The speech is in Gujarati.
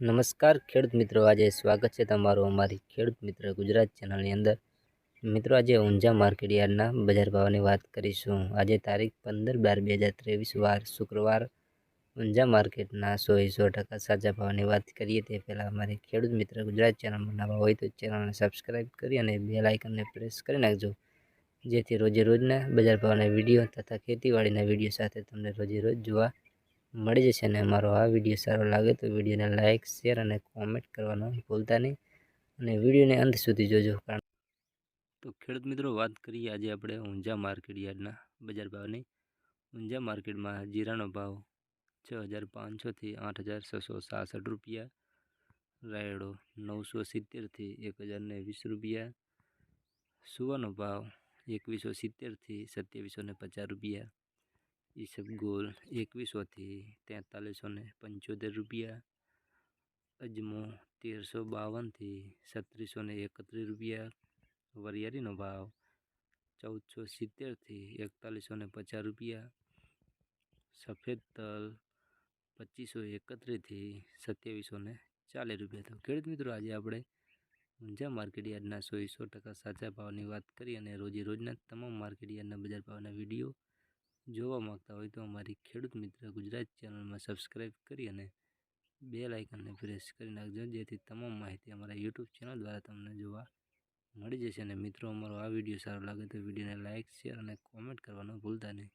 નમસ્કાર ખેડૂત મિત્રો, આજે સ્વાગત છે તમારું અમારી ખેડૂત મિત્ર ગુજરાત ચેનલની અંદર. મિત્રો, આજે ઊંઝા માર્કેટ યાર્ડના બજાર ભાવની વાત કરીશું. આજે તારીખ પંદર બાર બે હજાર ત્રેવીસ, વાર શુક્રવાર. ઊંઝા માર્કેટના સો સો ટકા સાચા ભાવની વાત કરીએ તે પહેલાં અમારી ખેડૂત મિત્ર ગુજરાત ચેનલમાં બનાવવા હોય તો ચેનલને સબસ્ક્રાઈબ કરી અને બે લાઇકનને પ્રેસ કરી નાખજો. જેથી રોજે રોજના બજાર ભાવના વીડિયો તથા ખેતીવાડીના વીડિયો સાથે તમને રોજે રોજ જોવા મળી જશે અને અમારો આ વીડિયો સારો લાગે તો વિડીયોને લાઇક શેર અને કોમેન્ટ કરવાનું ભૂલતા નહીં. અને વિડીયોને અંત સુધી જોજો. કારણ તો ખેડૂત મિત્રો, વાત કરીએ આજે આપણે ઊંઝા માર્કેટ યાર્ડના બજાર ભાવની. ઊંઝા માર્કેટમાં જીરાનો ભાવ છ હજાર પાંચસોથી આઠ હજાર છસો સાસઠ રૂપિયા, રાયડો નવસો સિત્તેરથી એક હજારને વીસ રૂપિયા, સુવાનો ભાવ એકવીસો સિત્તેરથી સત્યાવીસો ને પચાસ રૂપિયા ઈસબગોલ એકવીસોથી તેતાલીસો ને પંચોતેર રૂપિયા. અજમો તેરસો બાવનથી છત્રીસો ને એકત્રીસ રૂપિયા. વરિયાળીનો ભાવ ચૌદસો સિત્તેરથી એકતાલીસો ને પચાસ રૂપિયા. સફેદ તલ પચીસો એકત્રીસથી સત્યાવીસો ને ચાલીસ રૂપિયા. તો ખેડૂત મિત્રો, આજે આપણે ઊંઝા માર્કેટ યાર્ડના સો સો ટકા સાચા ભાવની વાત કરી અને રોજે રોજના તમામ માર્કેટ યાર્ડના બજાર ભાવના વીડિયો જોવા માગતા હોય તો અમારી ખેડૂત મિત્ર ગુજરાત ચેનલમાં સબસ્ક્રાઈબ કરી અને બે લાઇકનને પ્રેસ કરી નાખજો, જેથી તમામ માહિતી અમારા યુટ્યુબ ચેનલ દ્વારા તમને જોવા મળી જશે. અને મિત્રો, અમારો આ વીડિયો સારો લાગે તો વિડીયોને લાઇક, શેર અને કોમેન્ટ કરવાનું ભૂલતા નહીં.